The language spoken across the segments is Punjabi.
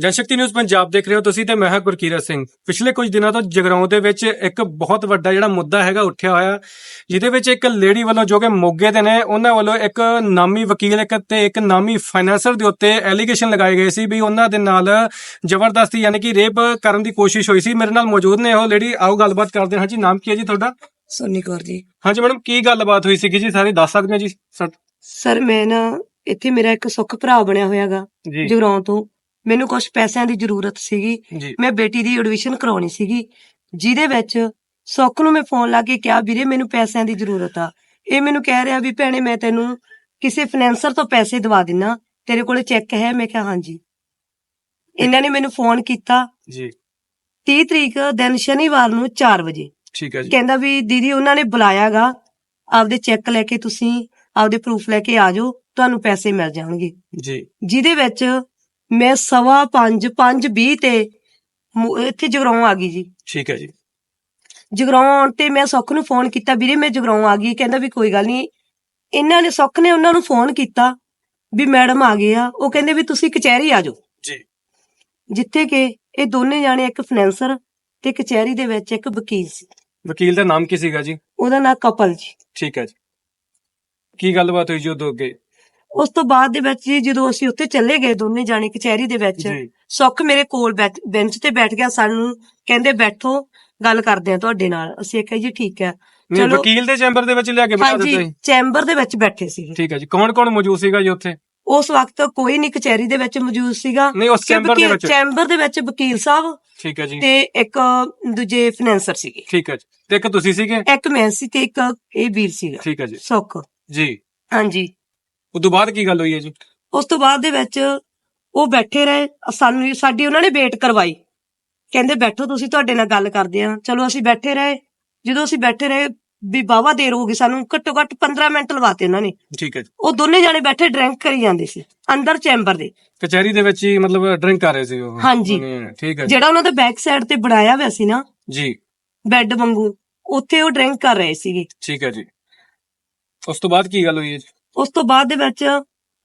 ਜਨਸ਼ਕਤੀ ਨਿਊਜ਼ ਪੰਜਾਬ ਦੇਖ ਰਹੇ ਹੋ ਤੁਸੀਂ ਤੇ ਮੈਂ ਹਾਂ ਗੁਰਕੀਰਤ ਸਿੰਘ। ਪਿਛਲੇ ਕੁਝ ਦਿਨਾਂ ਤੋਂ ਜਗਰਾਉਂ ਦੇ ਵਿੱਚ ਇੱਕ ਬਹੁਤ ਵੱਡਾ ਜਿਹੜਾ ਮੁੱਦਾ ਹੈਗਾ ਉੱਠਿਆ ਹੋਇਆ ਜਿਹਦੇ ਵਿੱਚ ਇੱਕ ਲੇਡੀ ਵੱਲੋਂ ਜੋ ਕਿ ਮੋਗੇ ਦੇ ਨੇ ਉਹਨਾਂ ਵੱਲੋਂ ਇੱਕ ਨਾਮੀ ਵਕੀਲ ਇੱਕ ਤੇ ਇੱਕ ਨਾਮੀ ਫਾਈਨੈਂਸਰ ਦੇ ਉੱਤੇ ਐਲੀਗੇਸ਼ਨ ਲਗਾਏ ਗਏ ਸੀ ਵੀ ਉਹਨਾਂ ਦੇ ਨਾਲ ਜ਼ਬਰਦਸਤੀ ਯਾਨੀ ਕਿ ਰੇਪ ਕਰਨ ਦੀ ਕੋਸ਼ਿਸ਼ ਹੋਈ ਸੀ। ਮੇਰੇ ਨਾਲ ਮੌਜੂਦ ਨੇ ਉਹ ਲੇਡੀ ਆਓ ਗੱਲਬਾਤ ਕਰਦੇ ਹਾਂ। ਜੀ ਨਾਮ ਕੀ ਹੈ ਜੀ ਤੁਹਾਡਾ? ਸੋਨੀ ਕੌਰ ਜੀ। ਹਾਂਜੀ ਮੈਡਮ ਕੀ ਗੱਲਬਾਤ ਹੋਈ ਸੀਗੀ ਜੀ? ਸਾਰੇ ਦੱਸ ਸਕਦੇ ਹੋ ਜੀ? ਸਰ ਮੈਂ ਨਾ ਇੱਥੇ ਮੇਰਾ ਇੱਕ ਸੁੱਖ ਭਰਾ ਬਣਿਆ ਹੋਇਆਗਾ ਜਗਰਾਉਂ ਤੋਂ। ਮੈਨੂੰ ਕੁਝ ਪੈਸਿਆਂ ਦੀ ਜ਼ਰੂਰਤ ਸੀਗੀ। ਮੈਂ ਬੇਟੀ ਦੀ ਐਡਮਿਸ਼ਨ ਕਰਾਉਣੀ ਸੀਗੀ ਜਿਹਦੇ ਵਿੱਚ ਸੁੱਖ ਨੂੰ ਮੈਂ ਫੋਨ ਲਾ ਕੇ ਕਿਹਾ ਵੀਰੇ ਮੈਨੂੰ ਪੈਸਿਆਂ ਦੀ ਜ਼ਰੂਰਤ ਆ। ਇਹ ਮੈਨੂੰ ਕਹਿ ਰਿਹਾ ਵੀ ਭੈਣੇ ਮੈਂ ਤੈਨੂੰ ਕਿਸੇ ਫਾਈਨੈਂਸਰ ਤੋਂ ਪੈਸੇ ਦਵਾ ਦਿੰਨਾ। ਤੇਰੇ ਕੋਲੇ ਚੈੱਕ ਹੈ? ਮੈਂ ਕਿਹਾ ਹਾਂਜੀ। ਇਹਨਾਂ ਨੇ ਮੈਨੂੰ ਫੋਨ ਕੀਤਾ। ਜੀ। 30 ਤਰੀਕ ਦਿਨ ਸ਼ਨੀਵਾਰ ਨੂੰ 4 ਵਜੇ। ਠੀਕ ਹੈ ਜੀ। ਕਹਿੰਦਾ ਵੀ ਦੀਦੀ ਉਹਨਾਂ ਨੇ ਬੁਲਾਇਆਗਾ। ਆਪਦੇ ਚੈੱਕ ਲੈ ਕੇ ਤੁਸੀਂ ਆਪਦੇ ਪ੍ਰੂਫ ਲੈ ਕੇ ਆ ਜਾਓ। ਤੁਹਾਨੂੰ ਪੈਸੇ ਮਿਲ ਜਾਣਗੇ। ਜੀ। ਜਿਹਦੇ ਵਿੱਚ ਮੈਂ ਸਵਾ 5 5 20 ਤੇ ਮੁ- ਇੱਥੇ ਜਗਰਾਉਂ ਆ ਗਈ ਜੀ। ਠੀਕ ਹੈ ਜੀ। ਜਗਰਾਉਂ ਆਉਣ ਤੇ ਮੈਂ ਸੁੱਖ ਨੂੰ ਫੋਨ ਕੀਤਾ ਵੀਰੇ ਮੈਂ ਜਗਰਾਉਂ ਆ ਗਈ ਕਹਿੰਦਾ ਵੀ ਕੋਈ ਗੱਲ ਨਹੀਂ। ਇਹਨਾਂ ਨੇ ਸੁੱਖ ਨੇ ਉਹਨਾਂ ਨੂੰ ਫੋਨ ਕੀਤਾ ਵੀ ਮੈਡਮ ਆ ਗਏ ਆ ਉਹ ਕਹਿੰਦੇ ਵੀ ਤੁਸੀਂ ਕਚਹਿਰੀ ਆ ਜਾਓ। ਜੀ। ਜਿੱਥੇ ਕਿ ਇਹ ਦੋਨੇ ਜਾਣੇ ਇੱਕ ਫਾਈਨੈਂਸਰ ਤੇ ਕਚਹਿਰੀ ਦੇ ਵਿੱਚ ਇੱਕ ਵਕੀਲ ਸੀ। ਵਕੀਲ ਦਾ ਨਾਮ ਕੀ ਸੀਗਾ ਜੀ? ਉਹਦਾ ਨਾਂ ਕਪਲ ਜੀ। ਠੀਕ ਹੈ ਜੀ। ਕੀ ਗੱਲਬਾਤ ਹੋਈ ਜੀ ਉਦੋਂ ਅੱਗੇ? ਉਸ ਤੋਂ ਬਾਅਦ ਦੇ ਵਿੱਚ ਜਦੋਂ ਅਸੀਂ ਉੱਥੇ ਚੱਲੇ ਗਏ ਦੋਨੇ ਜਾਣੇ ਕਚਹਿਰੀ ਦੇ ਵਿੱਚ ਸੁੱਖ ਮੇਰੇ ਕੋਲ ਬੈਂਚ ਤੇ ਬੈਠ ਗਿਆ ਸਾਨੂੰ ਕਹਿੰਦੇ ਬੈਠੋ ਗੱਲ ਕਰਦੇ ਆ ਤੁਹਾਡੇ ਨਾਲ। ਅਸੀਂ ਆਖਿਆ ਜੀ ਠੀਕ ਹੈ। ਚਲੋ। ਵਕੀਲ ਦੇ ਚੈਂਬਰ ਦੇ ਵਿੱਚ ਲਿਆ ਕੇ ਬਿਠਾ ਦਿੱਤਾ ਹਾਂਜੀ ਜੀ ਚੈਂਬਰ ਦੇ ਵਿੱਚ ਬੈਠੇ ਸੀ। ਠੀਕ ਹੈ ਜੀ। ਕੌਣ ਕੌਣ ਮੌਜੂਦ ਸੀਗਾ ਜੀ ਉੱਥੇ? ਉਸ ਵਕਤ ਕੋਈ ਨਹੀਂ ਕਚਹਿਰੀ ਦੇ ਵਿੱਚ ਮੌਜੂਦ ਸੀਗਾ। ਨਹੀਂ ਉਸ ਚੈਂਬਰ ਦੇ ਵਿੱਚ? ਚੈਂਬਰ ਦੇ ਵਿੱਚ ਵਕੀਲ ਸਾਹਿਬ ਠੀਕ ਹੈ ਜੀ। ਤੇ ਇੱਕ ਦੂਜੇ ਫਾਈਨੈਂਸਰ ਸੀਗੇ। ਠੀਕ ਹੈ ਜੀ। ਤੇ ਇੱਕ ਤੁਸੀਂ ਸੀਗੇ? ਇੱਕ ਮੈਂ ਸੀ ਤੇ ਇੱਕ ਇਹ ਵੀਰ ਸੀਗਾ। ਠੀਕ ਹੈ ਜੀ। ਸੁੱਖ। ਜੀ। ਹਾਂਜੀ। ਉਦੋਂ ਬਾਅਦ ਕੀ ਗੱਲ ਹੋਈ ਹੈ ਜੀ? ਉਸ ਤੋਂ ਬਾਅਦ ਦੇ ਵਿੱਚ ਉਹ ਬੈਠੇ ਰਹੇ ਸਾਨੂੰ ਸਾਡੀ ਉਹਨਾਂ ਨੇ ਵੇਟ ਕਰਵਾਈ। ਕਹਿੰਦੇ ਬੈਠੋ ਤੁਸੀਂ ਤੁਹਾਡੇ ਨਾਲ ਗੱਲ ਕਰਦੇ ਆ ਚਲੋ ਅਸੀਂ ਬੈਠੇ ਰਹੇ। ਜਦੋਂ ਅਸੀਂ ਬੈਠੇ ਰਹੇ ਵੀ ਬਾਵਾ ਦੇਰ ਹੋ ਗਈ ਸਾਨੂੰ ਘੱਟੋ ਘੱਟ 15 ਮਿੰਟ ਲਵਾਤੇ ਉਹਨਾਂ ਨੇ। ਠੀਕ ਹੈ ਜੀ। ਉਹ ਦੋਨੇ ਜਾਣੇ ਬੈਠੇ ਡਰਿੰਕ ਕਰੀ ਜਾਂਦੇ ਸੀ ਅੰਦਰ ਚੈਂਬਰ ਦੇ। ਕਚਹਿਰੀ ਦੇ ਵਿੱਚ ਹੀ ਮਤਲਬ ਡਰਿੰਕ ਕਰ ਰਹੇ ਸੀ ਉਹ। ਹਾਂਜੀ। ਠੀਕ ਹੈ ਜੀ। ਜਿਹੜਾ ਉਹਨਾਂ ਦੇ ਬੈਕ ਸਾਈਡ ਤੇ ਬਣਾਇਆ ਹੋਇਆ ਸੀ ਨਾ ਜੀ। ਬੈੱਡ ਵਾਂਗੂ ਉੱਥੇ ਉਹ ਡਰਿੰਕ ਕਰ ਰਹੇ ਸੀਗੇ। ਠੀਕ ਹੈ ਜੀ। ਉਸ ਤੋਂ ਬਾਅਦ ਕੀ ਗੱਲ ਹੋਈ ਹੈ ਜੀ? ਉਸ ਤੋਂ ਬਾਅਦ ਦੇ ਵਿੱਚ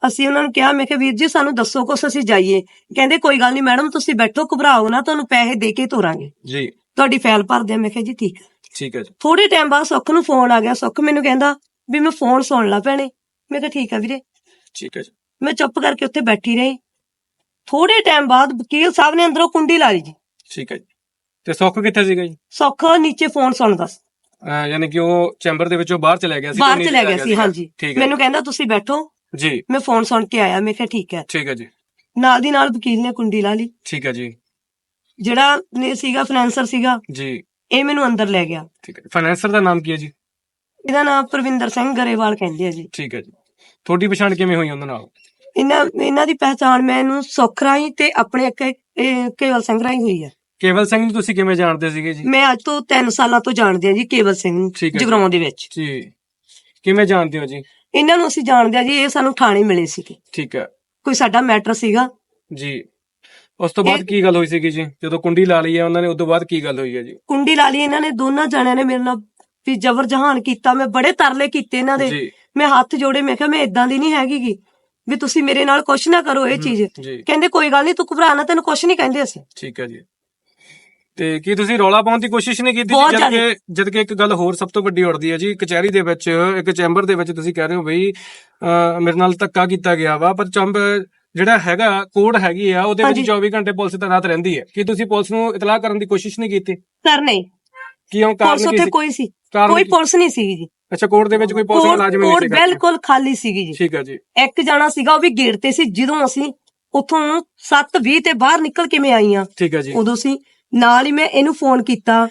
ਅਸੀਂ ਉਹਨਾਂ ਨੂੰ ਕਿਹਾ ਮੈਂ ਕਿਹਾ ਵੀਰ ਜੀ ਸਾਨੂੰ ਦੱਸੋ ਕੁਛ ਅਸੀਂ ਜਾਈਏ। ਕਹਿੰਦੇ ਕੋਈ ਗੱਲ ਨਹੀਂ ਮੈਡਮ ਤੁਸੀਂ ਬੈਠੋ ਘਬਰਾਓ ਨਾ ਤੁਹਾਨੂੰ ਪੈਸੇ ਦੇ ਕੇ ਤੋਰਾਂਗੇ। ਜੀ। ਤੁਹਾਡੀ ਫਾਈਲ ਭਰ ਦਿਆਂ। ਮੈਂ ਕਿਹਾ ਜੀ ਠੀਕ ਹੈ ਠੀਕ ਹੈ ਜੀ। ਥੋੜੇ ਟਾਈਮ ਬਾਅਦ ਸੁੱਖ ਨੂੰ ਫੋਨ ਆ ਗਿਆ। ਸੁੱਖ ਮੈਨੂੰ ਕਹਿੰਦਾ ਵੀ ਮੈਂ ਫੋਨ ਸੁਣ ਲਾ ਭੈਣੇ। ਮੈਂ ਕਿਹਾ ਠੀਕ ਆ ਵੀਰੇ। ਠੀਕ ਹੈ ਜੀ। ਮੈਂ ਚੁੱਪ ਕਰਕੇ ਉੱਥੇ ਬੈਠੀ ਰਹੀ। ਥੋੜੇ ਟਾਈਮ ਬਾਅਦ ਵਕੀਲ ਸਾਹਿਬ ਨੇ ਅੰਦਰੋਂ ਕੁੰਡੀ ਲਾ ਲਈ ਜੀ। ਠੀਕ ਹੈ ਜੀ। ਤੇ ਸੁੱਖ ਕਿੱਥੇ ਸੀਗਾ ਜੀ? ਸੁੱਖ ਨੀਚੇ ਫੋਨ ਸੁਣਦਾ ਸੀ। ਯਾਨੀ ਕਿ ਉਹ ਚੈਂਬਰ ਦੇ ਵਿੱਚੋਂ ਬਾਹਰ ਚਲਾ ਗਿਆ ਸੀ ਬਾਹਰ ਚਲਾ ਗਿਆ ਸੀ ਹਾਂਜੀ। ਮੈਨੂੰ ਕਹਿੰਦਾ ਤੁਸੀਂ ਬੈਠੋ। ਜੀ। ਮੈਂ ਫੋਨ ਸੁਣ ਕੇ ਆਇਆ ਮੈਂ ਕਿਹਾ ਠੀਕ ਹੈ। ਠੀਕ ਹੈ ਜੀ। ਨਾਲ ਦੀ ਨਾਲ ਵਕੀਲ ਨੇ ਕੁੰਡੀ ਲਾ ਲਈ। ਠੀਕ ਹੈ ਜੀ। ਜਿਹੜਾ ਨੇ ਸੀਗਾ ਫਾਈਨੈਂਸਰ ਸੀਗਾ ਜੀ। ਇਹ ਮੈਨੂੰ ਅੰਦਰ ਲੈ ਗਿਆ। ਠੀਕ ਹੈ। ਫਾਈਨੈਂਸਰ ਦਾ ਨਾਮ ਕੀ ਹੈ ਜੀ? ਇਹਦਾ ਨਾਮ ਪ੍ਰਵਿੰਦਰ ਸਿੰਘ ਗਰੇਵਾਲ ਕਹਿੰਦੇ ਆ ਜੀ। ਠੀਕ ਹੈ ਜੀ। ਤੁਹਾਡੀ ਪਛਾਣ ਕਿਵੇਂ ਹੋਈ ਉਹਨਾਂ ਨਾਲ? ਇਹਨਾਂ ਇਹਨਾਂ ਦੀ ਪਹਿਚਾਣ ਮੈਨੂੰ ਸੁੱਖ ਰਾਹੀਂ ਤੇ ਆਪਣੇ ਕੇਵਲ ਸਿੰਘ ਰਾਹੀਂ ਹੋਈ ਹੈ। ਕੇਵਲ ਸਿੰਘ ਨੂੰ ਤੁਸੀਂ ਕਿਵੇਂ ਜਾਣਦੇ ਸੀਗੇ ਜੀ? ਮੈਂ ਅੱਜ ਤੋਂ 3 ਸਾਲਾਂ ਤੋਂ ਜਾਣਦੇ ਆ ਜੀ ਕੇਵਲ ਸਿੰਘ ਨੂੰ ਠੀਕ ਹੈ ਜੀ। ਜਗਰਾਉਂ ਦੇ ਵਿੱਚ। ਜੀ। ਕਿਵੇਂ ਜਾਣਦੇ ਹੋ ਜੀ? ਇਹਨਾਂ ਨੂੰ ਅਸੀਂ ਜਾਣਦੇ ਆ ਜੀ ਇਹ ਸਾਨੂੰ ਥਾਣੇ ਮਿਲੇ ਸੀਗੇ। ਠੀਕ ਹੈ। ਕੋਈ ਸਾਡਾ ਮੈਟਰ ਸੀਗਾ। ਜੀ। ਉਸ ਤੋਂ ਬਾਅਦ ਇਹ- ਕੀ ਗੱਲ ਹੋਈ ਸੀਗੀ ਜੀ? ਜਦੋਂ ਕੁੰਡੀ ਲਾ ਲਈ ਹੈ ਉਹਨਾਂ ਨੇ ਉਸ ਤੋਂ ਬਾਅਦ ਕੀ ਗੱਲ ਹੋਈ ਹੈ ਜੀ? ਕੁੰਡੀ ਲਾ ਲਈ ਇਹਨਾਂ ਨੇ ਦੋਨਾਂ ਜਣਿਆਂ ਨੇ ਮੇਰੇ ਨਾਲ ਵੀ ਜ਼ਬਰ ਜਹਾਨ ਕੀਤਾ। ਮੈਂ ਬੜੇ ਤਰਲੇ ਕੀਤੇ ਇਹਨਾਂ ਦੇ। ਜੀ। ਮੈਂ ਹੱਥ ਜੋੜੇ ਮੈਂ ਕਿਹਾ ਮੈਂ ਇਦਾਂ ਦੀ ਨਹੀਂ ਹੈਗੀ ਗੀ ਵੀ ਤੁਸੀਂ ਮੇਰੇ ਨਾਲ ਕੁਝ ਨਾ ਕਰੋ ਇਹ ਚੀਜ਼। ਜੀ। ਕਹਿੰਦੇ ਕੋਈ ਗੱਲ ਨਹੀਂ ਤੂੰ ਘਬਰਾ ਨਾ ਤੈਨੂੰ ਕੁਝ ਨਹੀਂ ਕਹਿੰਦੇ ਅਸੀਂ। ਠੀਕ ਹੈ ਜੀ। ਤੇ ਕੀ ਤੁਸੀਂ ਰੌਲਾ ਪਾਉਣ ਦੀ ਕੋਸ਼ਿਸ਼ ਨਹੀਂ ਕੀਤੀ ਬਹੁਤ ਜਦ ਜ਼ਿਆਦਾ। ਕਿ ਜਦ ਕਿ ਇੱਕ ਗੱਲ ਹੋਰ ਸਭ ਤੋਂ ਵੱਡੀ ਉੜਦੀ ਹੈ ਜੀ ਕਚਹਿਰੀ ਦੇ ਵਿੱਚ ਇੱਕ ਚੈਂਬਰ ਦੇ ਵਿੱਚ ਤੁਸੀਂ ਕਹਿ ਰਹੇ ਹੋ ਬਈ ਅਹ, ਮੇਰੇ ਨਾਲ ਧੱਕਾ ਕੀਤਾ ਗਿਆ ਵਾ ਪਰ ਚੰਬ ਜਿਹੜਾ ਹੈਗਾ ਕੋਡ ਹੈਗੀ ਆ ਉਹਦੇ ਵਿੱਚ ਹਾਂਜੀ। 24 ਘੰਟੇ ਪੁਲਿਸ ਤੈਨਾਤ ਰਹਿੰਦੀ ਹੈ। ਕੀ ਤੁਸੀਂ ਪੁਲਿਸ ਨੂੰ ਇਤਲਾਹ ਕਰਨ ਦੀ ਕੋਸ਼ਿਸ਼ ਨਹੀਂ ਕੀਤੀ? ਸਰ ਨਹੀਂ। ਕਿਉਂ? ਪੁਲਿਸ ਕਾਰਨ ਕੀ ਉੱਥੇ ਸੀ? ਕੋਈ ਸੀ? ਕਾਰਨ ਕੋਈ ਕੀ? ਪੁਲਿਸ ਨਹੀਂ ਸੀਗੀ ਜੀ। ਅੱਛਾ ਕੋਰਟ ਦੇ ਵਿੱਚ ਕੋਈ ਪੁਲਿਸ ਕੋਰਟ ਮੁਲਾਜ਼ਮ ਨਹੀਂ ਕੋਰਟ ਸੀਗਾ ਬਿਲਕੁਲ ਖਾਲੀ ਸੀਗੀ ਜੀ। ਠੀਕ ਹੈ ਜੀ। ਇੱਕ ਜਾਣਾ ਸੀਗਾ ਉਹ ਵੀ ਗੇਟ ਤੇ ਸੀ ਜਦੋਂ ਅਸੀਂ ਉੱਥੋਂ 7:20 ਤੇ ਬਾਹਰ ਨਿਕਲ ਕਿਵੇਂ ਆਈਆਂ ਠੀਕ ਹੈ ਜੀ। ਉਦੋਂ ਸੀ। ਨਾਲ ਹੀ ਮੈਂ ਇਹਨੂੰ ਫੋਨ ਕੀਤਾ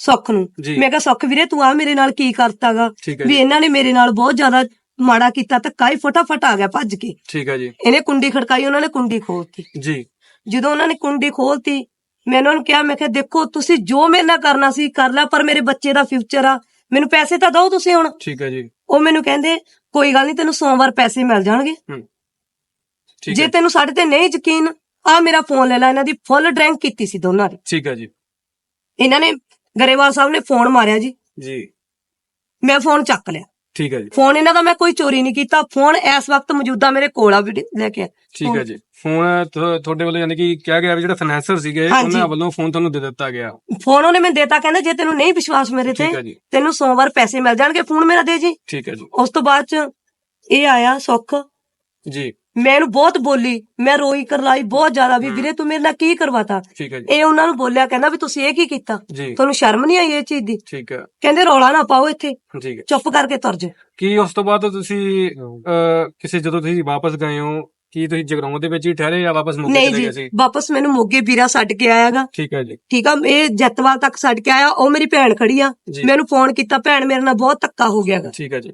ਸੁੱਖ ਨੂੰ। ਜੀ। ਮੈਂ ਕਿਹਾ ਸੁੱਖ ਵੀਰੇ ਤੂੰ ਆ ਮੇਰੇ ਨਾਲ ਕੀ ਕਰਤਾਗਾ? ਠੀਕ ਹੈ ਵੀ ਜੀ। ਇਹਨਾਂ ਨੇ ਮੇਰੇ ਨਾਲ ਬਹੁਤ ਜ਼ਿਆਦਾ ਮਾੜਾ ਕੀਤਾ ਤੇ ਕਾਈ ਫਟਾਫਟ ਆ ਗਿਆ ਭੱਜ ਕੇ। ਠੀਕ ਹੈ ਜੀ। ਇਹਨੇ ਕੁੰਡੀ ਖੜਕਾਈ ਉਹਨਾਂ ਨੇ ਕੁੰਡੀ ਖੋਲਤੀ। ਜੀ। ਜਦੋਂ ਉਹਨਾਂ ਨੇ ਕੁੰਡੀ ਖੋਲਤੀ ਮੈਂ ਉਹਨਾਂ ਨੂੰ ਕਿਹਾ ਮੈਂ ਕਿਹਾ ਦੇਖੋ ਤੁਸੀਂ ਜੋ ਮੇਰੇ ਨਾਲ ਕਰਨਾ ਸੀ ਕਰ ਲਿਆ ਪਰ ਮੇਰੇ ਬੱਚੇ ਦਾ ਫਿਊਚਰ ਆ। ਮੈਨੂੰ ਪੈਸੇ ਤਾਂ ਦਿਓ ਤੁਸੀਂ ਹੁਣ। ਠੀਕ ਹੈ ਜੀ। ਉਹ ਮੈਨੂੰ ਕਹਿੰਦੇ ਕੋਈ ਗੱਲ ਨਹੀਂ ਤੈਨੂੰ ਸੋਮਵਾਰ ਪੈਸੇ ਮਿਲ ਜਾਣਗੇ। ਠੀਕ ਜੇ ਹੈ। ਤੈਨੂੰ ਸਾਡੇ ਤੇ ਨਹੀਂ ਯਕੀਨ ਆ ਮੇਰਾ ਫੋਨ ਲੈ ਲੈ ਇਹਨਾਂ ਦੀ ਫੁੱਲ ਡਰਿੰਕ ਕੀਤੀ ਸੀ ਦੋਨਾਂ ਦੀ। ਠੀਕ ਹੈ ਜੀ। ਇਹਨਾਂ ਨੇ ਗਰੇਵਾਲ ਸਾਹਿਬ ਨੇ ਫੋਨ ਮਾਰਿਆ ਜੀ। ਜੀ। ਮੈਂ ਫੋਨ ਚੱਕ ਲਿਆ। ਠੀਕ ਹੈ ਜੀ। ਫੋਨ ਇਹਨਾਂ ਦਾ ਮੈਂ ਕੋਈ ਚੋਰੀ ਨਹੀਂ ਕੀਤਾ। ਫੋਨ ਇਸ ਵਕਤ ਮੌਜੂਦਾ ਮੇਰੇ ਕੋਲ ਆ ਵੀ ਲੈ ਕੇ ਆ। ਠੀਕ ਹੈ ਜੀ। ਫੋਨ ਤੁਹਾਡੇ ਵੱਲੋਂ ਯਾਨੀ ਕਿ ਕਿਹਾ ਗਿਆ ਵੀ ਜਿਹੜਾ ਫਾਈਨੈਂਸਰ ਸੀਗੇ। ਉਹਨਾਂ ਵੱਲੋਂ ਫੋਨ ਤੁਹਾਨੂੰ ਦੇ ਦਿੱਤਾ ਗਿਆ। ਫੋਨ ਉਹਨੇ ਮੈਨੂੰ ਦੇਤਾ ਕਹਿੰਦਾ ਜੇ ਤੈਨੂੰ ਨਹੀਂ ਵਿਸ਼ਵਾਸ ਮੇਰੇ ਤੇ ਤੈਨੂੰ ਸੋਮਵਾਰ ਪੈਸੇ ਮਿਲ ਜਾਣਗੇ ਫੋਨ ਮੇਰਾ ਦੇ ਜੀ। ਠੀਕ ਹੈ ਜੀ। ਉਸ ਤੋਂ ਬਾਅਦ ਚ ਇਹ ਆਇਆ ਸੁੱਖ। ਜੀ। ਮੈਂ ਇਹਨੂੰ ਬਹੁਤ ਬੋਲੀ ਮੈਂ ਰੋਈ ਕਰਲਾਈ ਬਹੁਤ ਜ਼ਿਆਦਾ ਵੀ ਵੀਰੇ ਤੂੰ ਮੇਰੇ ਨਾਲ ਕੀ ਕਰਵਾਤਾ? ਠੀਕ ਹੈ ਜੀ। ਇਹ ਉਹਨਾਂ ਨੂੰ ਬੋਲਿਆ ਕਹਿੰਦਾ ਵੀ ਤੁਸੀਂ ਇਹ ਕੀ ਕੀਤਾ? ਜੀ। ਤੁਹਾਨੂੰ ਸ਼ਰਮ ਨਹੀਂ ਆਈ ਇਹ ਚੀਜ਼ ਦੀ? ਠੀਕ ਹੈ। ਕਹਿੰਦੇ ਰੌਲਾ ਨਾ ਪਾਓ ਇੱਥੇ। ਠੀਕ ਹੈ। ਚੁੱਪ ਕਰਕੇ ਤੁਰ ਜਾ ਕੀ ਉਸ ਤੋਂ ਬਾਅਦ ਤੁਸੀਂ ਅਹ, ਕਿਸੇ ਜਦੋਂ ਤੁਸੀਂ ਵਾਪਸ ਗਏ ਹੋ ਕੀ ਤੁਸੀਂ ਜਗਰਾਉਂ ਦੇ ਵਿੱਚ ਹੀ ਠਹਿਰੇ ਜਾਂ ਵਾਪਸ ਮੁੱਕੇ ਨਹੀਂ ਚਲੇ ਗਏ ਜੀ ਸੀ? ਵਾਪਸ ਮੈਨੂੰ ਮੋਗੇ ਵੀਰਾ ਛੱਡ ਕੇ ਆਇਆਗਾ ਠੀਕ ਹੈ ਜੀ। ਠੀਕ ਆ ਇਹ ਜੱਤਵਾਲ ਤੱਕ ਛੱਡ ਕੇ ਆਇਆ ਉਹ ਮੇਰੀ ਭੈਣ ਖੜੀ ਆ। ਜੀ। ਮੈਨੂੰ ਫੋਨ ਕੀਤਾ ਭੈਣ ਮੇਰੇ ਨਾਲ ਬਹੁਤ ਧੱਕਾ ਹੋ ਗਿਆਗਾ ਠੀਕ ਹੈ ਜੀ।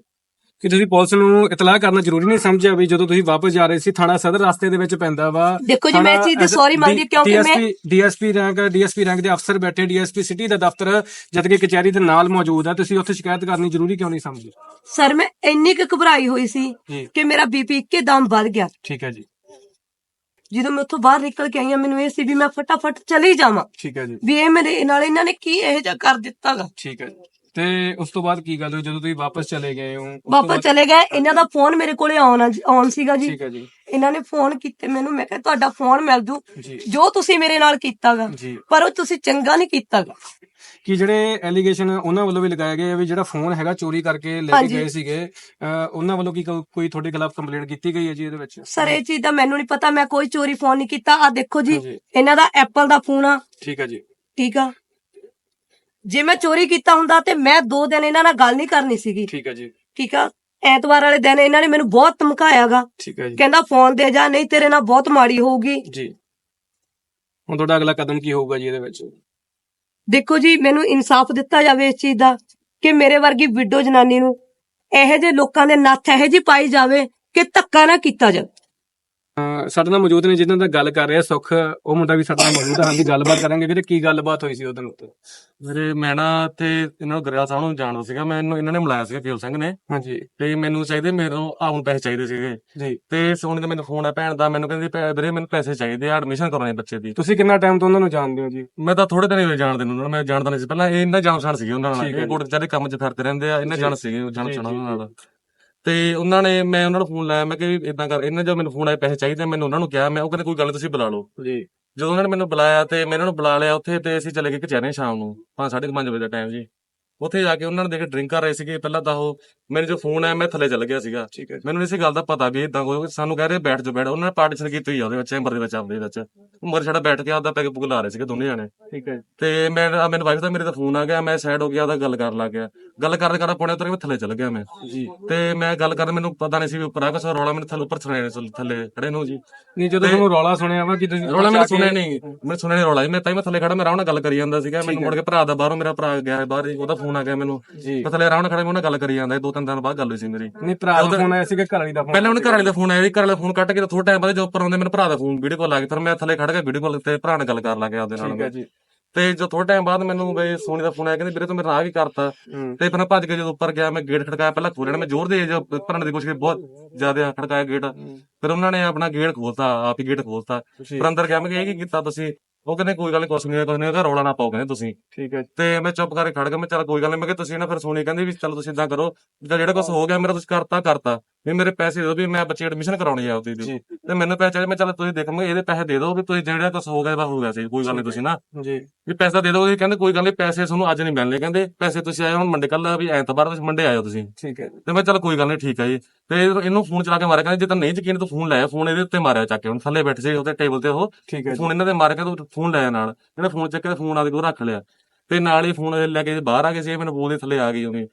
ਕਿ ਤੁਸੀਂ ਪੁਲਿਸ ਨੂੰ ਇਤਲਾਹ ਕਰਨਾ ਜ਼ਰੂਰੀ ਨਹੀਂ ਸਮਝਿਆ ਵੀ ਜਦੋਂ ਤੁਸੀਂ ਵਾਪਸ ਜਾ ਰਹੇ ਸੀ ਥਾਣਾ ਸਦਰ ਰਸਤੇ ਦੇ ਵਿੱਚ ਪੈਂਦਾ ਵਾ। ਦੇਖੋ ਜੀ ਮੈਂ ਚੀਜ਼ ਦੀ ਸੌਰੀ ਮੰਗਦੀ ਹਾਂ ਕਿਉਂਕਿ ਮੈਂ ਡੀਐਸਪੀ ਰੈਂਕ ਡੀਐਸਪੀ ਰੈਂਕ ਦੇ ਅਫਸਰ ਬੈਠੇ ਡੀਐਸਪੀ ਸਿਟੀ ਦਾ ਦਫ਼ਤਰ ਜਦ ਕਿ ਕਚਹਿਰੀ ਦੇ ਨਾਲ ਮੌਜੂਦ ਹੈ ਤੁਸੀਂ ਉੱਥੇ ਸ਼ਿਕਾਇਤ ਕਰਨੀ ਜ਼ਰੂਰੀ ਕਿਉਂ ਨਹੀਂ ਸਮਝੇ ਸਰ ਮੈਂ ਇੰਨੀ ਕੁ ਘਬਰਾਈ ਹੋਈ ਸੀ ਜੀ। ਕਿ ਮੇਰਾ ਬੀਪੀ ਇੱਕੇ ਦਮ ਵੱਧ ਗਿਆ। ਠੀਕ ਹੈ ਜੀ। ਜਦੋਂ ਮੈਂ ਉੱਥੋਂ ਬਾਹਰ ਨਿਕਲ ਕੇ ਆਈ ਹਾਂ ਮੈਨੂੰ ਇਹ ਸੀ ਵੀ ਮੈਂ ਫਟਾਫਟ ਚਲੀ ਜਾਵਾਂ। ਠੀਕ ਹੈ ਜੀ। ਵੀ ਇਹ ਮੇਰੇ ਨਾਲ ਇਹਨਾਂ ਨੇ ਕੀ ਇਹ ਜਿਹਾ ਕਰ ਦਿੱਤਾਗਾ ਠੀਕ ਹੈ ਜੀ। ਤੇ ਉਸ ਤੋਂ ਬਾਅਦ ਕੀ ਗੱਲ ਹੋਈ? ਜਦੋਂ ਤੁਸੀਂ ਵਾਪਸ ਚਲੇ ਗਏ ਹੋ ਉਸ ਤੋਂ ਵਾਪਸ ਬਾਅਦ- ਚਲੇ ਗਏ। ਇਹਨਾਂ ਦਾ ਫੋਨ ਮੇਰੇ ਕੋਲੇ ਆਉਣ ਆਉਣ ਸੀਗਾ ਜੀ। ਠੀਕ ਹੈ ਜੀ। ਇਹਨਾਂ ਨੇ ਫੋਨ ਕੀਤੇ ਮੈਨੂੰ ਮੈਂ ਕਿਹਾ ਤੁਹਾਡਾ ਫੋਨ ਮਿਲ ਜੂ। ਜੀ। ਜੋ ਤੁਸੀਂ ਮੇਰੇ ਨਾਲ ਕੀਤਾਗਾ ਜੀ। ਪਰ ਉਹ ਤੁਸੀਂ ਚੰਗਾ ਨਹੀਂ ਕੀਤਾਗਾ। ਕਿ ਜਿਹੜੇ ਐਲੀਗੇਸ਼ਨ ਉਹਨਾਂ ਵੱਲੋਂ ਵੀ ਲਗਾਇਆ ਗਿਆ ਵੀ ਜਿਹੜਾ ਫੋਨ ਹੈਗਾ ਚੋਰੀ ਕਰਕੇ ਲੈ ਕੇ ਹਾਂਜੀ। ਗਏ ਸੀਗੇ ਅਹ, ਉਹਨਾਂ ਵੱਲੋਂ ਕੀ ਕੋ- ਕੋਈ ਤੁਹਾਡੇ ਖਿਲਾਫ ਕੰਪਲੇਂਟ ਕੀਤੀ ਗਈ ਹੈ ਜੀ ਇਹਦੇ ਵਿੱਚ? ਸਰ ਇਹ ਚੀਜ਼ ਦਾ ਮੈਨੂੰ ਨਹੀਂ ਪਤਾ ਮੈਂ ਕੋਈ ਚੋਰੀ ਫੋਨ ਨਹੀਂ ਕੀਤਾ। ਆ ਦੇਖੋ ਜੀ ਹਾਂਜੀ। ਇਹਨਾਂ ਦਾ ਐਪਲ ਦਾ ਫੋਨ ਆ। ਠੀਕ ਹੈ ਜੀ। ਠੀਕ ਆ। ਜੇ ਮੈਂ ਚੋਰੀ ਕੀਤਾ ਹੁੰਦਾ ਤੇ ਮੈਂ ਦੋ ਦਿਨ ਇਹਨਾਂ ਨਾਲ ਗੱਲ ਨਹੀਂ ਕਰਨੀ ਸੀਗੀ। ਠੀਕ ਹੈ ਜੀ। ਠੀਕ ਆ? ਐਤਵਾਰ ਵਾਲੇ ਦਿਨ ਇਹਨਾਂ ਨੇ ਮੈਨੂੰ ਬਹੁਤ ਧਮਕਾਇਆਗਾ। ਠੀਕ ਹੈ ਜੀ। ਕਹਿੰਦਾ ਫੋਨ ਦੇ ਜਾ ਨਹੀਂ ਤੇਰੇ ਨਾਲ ਬਹੁਤ ਮਾੜੀ ਹੋਊਗੀ। ਜੀ। ਹੁਣ ਤੁਹਾਡਾ ਅਗਲਾ ਕਦਮ ਕੀ ਹੋਊਗਾ ਜੀ ਇਹਦੇ ਵਿੱਚ? ਦੇਖੋ ਜੀ ਮੈਨੂੰ ਇਨਸਾਫ ਦਿੱਤਾ ਜਾਵੇ ਇਸ ਚੀਜ਼ ਦਾ ਕਿ ਮੇਰੇ ਵਰਗੀ ਵਿਡੋ ਜਨਾਨੀ ਨੂੰ ਇਹੋ ਜਿਹੇ ਲੋਕਾਂ ਦੇ ਨੱਥ ਇਹੋ ਜਿਹੀ ਪਾਈ ਜਾਵੇ ਕਿ ਧੱਕਾ ਨਾ ਕੀਤਾ ਜਾਵੇ। ਸਾਡੇ ਨਾਲ ਮੌਜੂਦ ਨੇ ਜਿਨ੍ਹਾਂ ਦਾ ਗੱਲ ਕਰ ਰਿਹਾ ਸੁਖ ਉਹ ਮੁੰਡਾ ਵੀ ਸਾਡੇ ਨਾਲ ਮੌਜੂਦ ਹੈ ਹਾਂਜੀ ਗੱਲਬਾਤ ਕਰਾਂਗੇ ਵੀਰੇ ਕੀ ਗੱਲਬਾਤ ਹੋਈ ਸੀ ਉਹਦੇ ਉੱਤੇ ਮੇਰੇ ਮੈਂ ਨਾ ਤੇ ਇਹਨਾਂ ਨੂੰ ਗਰੇਵਾਲ ਸਾਹਿਬ ਨੂੰ ਜਾਣਦਾ ਸੀਗਾ। ਮੈਨੂੰ ਇਹਨਾਂ ਨੇ ਮਿਲਾਇਆ ਸੀਗਾ ਕੇਲ ਸਿੰਘ ਨੇ। ਹਾਂਜੀ। ਤੇ ਮੈਨੂੰ ਚਾਹੀਦੇ ਮੈਨੂੰ ਆਉਣ ਪੈਸੇ ਚਾਹੀਦੇ ਸੀਗੇ। ਜੀ। ਤੇ ਸੋਨੀ ਦਾ ਮੈਨੂੰ ਫੋਨ ਆ ਭੈਣ ਦਾ ਮੈਨੂੰ ਕਹਿੰਦੀ ਭੈ- ਵੀਰੇ ਮੈਨੂੰ ਪੈਸੇ ਚਾਹੀਦੇ ਆ ਐਡਮਿਸ਼ਨ ਕਰਾਉਣੀ ਬੱਚੇ ਦੀ। ਤੁਸੀਂ ਕਿੰਨਾ ਟਾਈਮ ਤੋਂ ਉਹਨਾਂ ਨੂੰ ਜਾਣਦੇ ਹੋ ਜੀ? ਮੈਂ ਤਾਂ ਥੋੜੇ ਦਿਨ ਹੀ ਹੋਏ ਜਾਣਦੇ ਨੂੰ ਉਹਨਾਂ ਨੂੰ, ਮੈਂ ਜਾਣਦਾ ਨਹੀਂ ਸੀ। ਪਹਿਲਾਂ ਇਹ ਇਹਨਾਂ ਜਾਣ ਪਛਾਣ ਸੀਗੇ ਉਹਨਾਂ ਨਾਲ। ਹੈ ਇਹ ਜੀ। ਕੋਟ ਚਾਰੇ ਕੰਮ 'ਚ ਫਿਰਦੇ ਰਹਿੰਦੇ ਆ ਇਹਨਾਂ। ਜਾਣ ਸੀਗੇ ਜਾਣ ਪਛਾਣ ਉਹਨਾਂ ਨਾਲ। ਤੇ ਉਹਨਾਂ ਨੇ ਮੈਂ ਉਹਨਾਂ ਨੂੰ ਫੋਨ ਲਾਇਆ ਮੈਂ ਕਿ ਇਦਾਂ ਕਰ ਇਹਨਾਂ ਜਦੋਂ ਮੈਨੂੰ ਫੋਨ ਆਏ ਪੈਸੇ ਚਾਹੀਦੇ ਮੈਨੂੰ ਉਹਨਾਂ ਨੂੰ ਕਿਹਾ ਮੈਂ ਉਹ ਕਹਿੰਦੇ ਕੋਈ ਗੱਲ ਤੁਸੀਂ ਬੁਲਾ ਲਓ। ਜੀ। ਜਦੋਂ ਉਹਨਾਂ ਨੇ ਮੈਨੂੰ ਬੁਲਾਇਆ ਤੇ ਮੈਂ ਇਹਨਾਂ ਨੂੰ ਬੁਲਾ ਲਿਆ ਉੱਥੇ ਤੇ ਅਸੀਂ ਚਲੇ ਗਏ ਕਚਹਿਰੇ ਸ਼ਾਮ ਨੂੰ 5:30 ਵਜੇ ਦਾ ਟਾਈਮ ਜੀ। ਉੱਥੇ ਜਾ ਕੇ ਉਹਨਾਂ ਨੇ ਦੇਖ ਡਰਿੰਕ ਕਰ ਰਹੇ ਸੀਗੇ। ਪਹਿਲਾਂ ਤਾਂ ਉਹ ਮੇਰੇ ਜੋ ਫੋਨ ਆਇਆ ਮੈਂ ਥੱਲੇ ਚੱਲ ਗਿਆ ਸੀਗਾ। ਮੈਨੂੰ ਇਸੇ ਗੱਲ ਦਾ ਪਤਾ ਵੀ ਇਦਾਂ ਕੋਈ ਸਾਨੂੰ ਕਹਿ ਰਹੇ ਬੈਠ ਜਾ ਬੈਠ ਉਹਨਾਂ ਨੇ ਪਾਰਟੀਸ਼ਨ ਕੀਤੀ ਹੋਈ ਆ ਉਹਦੇ ਵਿੱਚ ਚੈਂਬਰ ਦੇ ਵਿੱਚ ਆਪਦੇ ਵਿੱਚ। ਮਰ ਛੜਾ ਬੈਠ ਕੇ ਆਪਦਾ ਪੈਗ ਪੁਗ ਲਾ ਰਹੇ ਸੀਗੇ ਦੋਨੇ ਜਾਣੇ। ਠੀਕ ਹੈ ਤੇ ਮੈਂ ਮੈਨੂੰ ਵਾਈਫ ਦਾ ਮੇਰੇ ਦਾ ਫੋਨ ਆ ਗਿਆ ਮੈਂ ਸਾਈਡ ਹੋ ਗਿਆ ਉਹਦਾ ਗੱਲ ਕਰਨ ਲੱਗ ਗਿਆ। ਗੱਲ ਕਰਦੇ ਕਰਦੇ ਪੌਣੇ ਉਤਰ ਕੇ ਮੈਂ ਥੱਲੇ ਚੱਲ ਗਿਆ ਮੈਂ। ਜੀ। ਤੇ ਮੈਂ ਗੱਲ ਕਰਨ ਮੈਨੂੰ ਪਤਾ ਨਹੀਂ ਸੀ ਵੀ ਉੱਪਰ ਆ ਕੁਛ ਰੌਲਾ ਮੈਨੂੰ ਥੱਲੇ ਉੱਪਰ ਸੁਣਿਆ ਥੱਲੇ ਖੜੇ ਨੂੰ। ਜੀ। ਨਹੀਂ ਜਦੋਂ ਤੇ- ਤੁਹਾਨੂੰ ਰੌਲਾ ਸੁਣਿਆ ਵਾ ਕਿ ਰੌਲਾ ਮੈਨੂੰ ਕੇ- ਸੁਣਿਆ ਨਹੀਂ ਮੈਨੂੰ ਸੁਣਿਆ ਨਹੀਂ ਰੌਲਾ। ਮੈਂ ਤਾਂ ਹੀ ਮੈਂ ਥੱਲੇ ਖੜਾ ਮੈਂ ਆਰਾਮ ਨਾਲ ਗੱਲ ਕਰੀ ਜਾਂਦਾ ਸੀਗਾ। ਮੈਨੂੰ। ਮੁੜ ਕੇ ਭਰਾ ਦਾ ਬਾਹਰੋਂ ਮੇਰਾ ਭਰਾ ਗਿਆ ਬਾਹਰ ਉਹਦਾ ਫੋਨ ਆ ਗਿਆ ਮੈਨੂੰ। ਜੀ। ਮੈਂ ਥੱਲੇ ਆਰਾਮ ਨਾਲ ਖੜਾ ਮੈਂ ਉਹਨਾਂ ਨਾਲ ਗੱਲ ਕਰੀ ਜਾਂਦਾ ਸੀ, ਦੋ ਤਿੰਨ ਦਿਨ ਬਾਅਦ ਗੱਲ ਹੋਈ ਸੀ ਮੇਰੀ। ਨਹੀਂ ਭਰਾ ਦਾ ਫੋਨ ਆਇਆ ਸੀਗਾ ਘਰ ਵਾਲੀ ਦਾ ਫੋਨ। ਪਹਿਲਾਂ ਉਹਨੇ ਘਰ ਵਾਲੇ ਦਾ ਫੋਨ ਆਇਆ ਜੀ ਘਰ ਵਾਲੇ ਦਾ ਫੋਨ ਕੱਟ ਕੇ ਥੋੜਾ ਟਾਈਮ ਬਾਅਦ ਜਦੋਂ ਉੱਪਰ ਆਉਂਦੇ ਮੈਨੂੰ ਭਰਾ ਦਾ ਫੋਨ ਵੀਡੀਓ ਕਾਲ ਆ ਗਈ ਫਿਰ ਮੈਂ ਥੱਲੇ ਖੜ ਕੇ ਵੀਡੀਓ ਕਾਲ ਤੇ ਭਰਾ ਨਾਲ ਗੱਲ ਕਰਨ ਲੱਗ ਗਿਆ ਉਹਦੇ ਨਾਲ। ਠੀਕ ਹੈ। ਜੀ। ਤੇ ਜਦੋਂ ਥੋੜਾ ਟਾਈਮ ਬਾਅਦ ਮੈਨੂੰ ਬਈ ਸੋਨੀ ਦਾ ਫੋਨ ਆਇਆ ਕਹਿੰਦੇ ਵੀਰੇ ਤੂੰ ਮੇਰੇ ਆ ਕੀ ਕਰਤਾ? ਹੂੰ। ਤੇ ਫਿਰ ਮੈਂ ਭੱਜ ਕੇ ਜਦੋਂ ਉੱਪਰ ਗਿਆ ਮੈਂ ਗੇਟ ਖੜਕਾਇਆ ਪਹਿਲਾਂ ਖੋਲਣਾ ਮੈਂ ਜ਼ੋਰ ਦੇ ਜੋ ਭਰਨ ਦੀ ਕੋਸ਼ਿਸ਼ ਕੀਤੀ, ਬਹੁਤ ਜ਼ਿਆਦਾ ਖੜਕਾਇਆ ਗੇਟ ਫਿਰ ਉਹਨਾਂ ਨੇ ਆਪਣਾ ਗੇਟ ਖੋਲਤਾ ਆਪ ਹੀ ਗੇਟ ਖੋਲਤਾ ਫਿਰ ਅੰਦਰ ਗਿਆ ਮੈਂ ਕਿਹਾ ਇਹ ਕੀ ਕੀਤਾ ਤੁਸੀਂ? ਉਹ ਕਹਿੰਦੇ ਕੋਈ ਗੱਲ ਨਹੀਂ ਕੁਛ ਨਹੀਂ ਕੁਛ ਨਹੀਂ ਰੌਲਾ ਨਾ ਪਾਓ ਕਹਿੰਦੇ ਤੁਸੀਂ। ਠੀਕ ਹੈ ਤੇ ਮੈਂ ਚੁੱਪ ਕਰਕੇ ਖੜ ਗਿਆ ਮੈਂ ਚੱਲ ਕੋਈ ਗੱਲ ਨਹੀਂ ਮੈਂ ਕਿਹਾ ਤੁਸੀਂ ਨਾ ਫਿਰ ਸੋਨੀ ਕਹਿੰਦੇ ਵੀ ਚਲੋ ਤੁਸੀਂ ਇਦਾਂ ਕਰੋ ਵੀ ਜਿਹੜਾ ਕੁਝ ਹੋ। ਗਿਆ ਮੇਰਾ ਤੁਸੀਂ ਕਰਤਾ ਕਰਤਾ। ਵੀ ਮੇਰੇ ਪੈਸੇ ਦੇ ਦਿਓ ਵੀ ਮੈਂ ਬੱਚੇ ਐਡਮਿਸ਼ਨ ਕਰਾਉਣੀ ਆ ਉਹਦੀ। ਦੀ ਜੀ। ਤੇ ਮੈਨੂੰ ਪੈਸੇ ਚਾਹੀਦੇ ਮੈਂ ਚੱਲ ਤੁਸੀਂ ਦੇਖੋਗੇ ਇਹਦੇ ਪੈਸੇ ਦੇ ਦਿਓ ਵੀ ਤੁਸੀਂ ਜਿਹੜਾ ਕੁਝ ਹੋ ਗਿਆ ਵਾ ਹੋ ਗਿਆ ਸੀ ਕੋਈ ਗੱਲ ਨਹੀਂ ਤੁਸੀਂ ਨਾ। ਜੀ। ਵੀ ਪੈਸਾ ਦੇ ਦਿਓ ਇਹ ਕਹਿੰਦੇ ਕੋਈ ਗੱਲ ਨਹੀਂ ਪੈਸੇ ਤੁਹਾਨੂੰ ਅੱਜ ਨਹੀਂ ਮਿਲਣੇ ਕਹਿੰਦੇ ਪੈਸੇ ਤੁਸੀਂ ਆਏ ਹੁਣ ਮੰਡੇ ਕੱਲ ਵੀ ਐਤਵਾਰ ਤੁਸੀਂ ਮੰਡੇ ਆਇਓ ਤੁਸੀਂ। ਠੀਕ ਹੈ ਤੇ ਮੈਂ ਚੱਲ ਕੋਈ ਗੱਲ ਨਹੀਂ ਠੀਕ ਹੈ ਜੀ। ਤੇ ਇਹ- ਇਹਨੂੰ ਫੋਨ ਚਲਾ ਕੇ ਮਾਰਿਆ ਕਹਿੰਦੇ ਜੇ ਤਾਂ ਨਹੀਂ ਯਕੀਨ ਤੂੰ ਫੋਨ ਲਾਇਆ ਫੋਨ ਇਹਦੇ ਉੱਤੇ ਮਾਰਿਆ ਚੱਕ ਕੇ ਹੁਣ ਥੱਲੇ ਬੈਠੇ ਸੀ ਉਹਦੇ ਟੇਬਲ ਤੇ ਉਹ। ਠੀਕ ਹੈ ਜੀ। ਫੋਨ ਇਹਨਾਂ ਦੇ ਮਾਰਿਆ ਕਹਿੰਦਾ ਤੂੰ ਫੋਨ ਲਾਇਆ ਨਾਲ। ਇਹਨੇ ਫੋਨ ਚੱਕ ਕੇ ਫੋਨ ਆਦੇ ਕੋਲ ਰੱਖ ਲਿਆ। ਤੇ ਨਾਲ ਹੀ ਫੋਨ ਲੈ ਕੇ ਬਾਹਰ ਆ ਗਏ ਸੀ ਮੈਨੂੰ ਬੋਲ ਦੇ ਥੱਲੇ ਆ ਗਈ ਉਹਨੇ।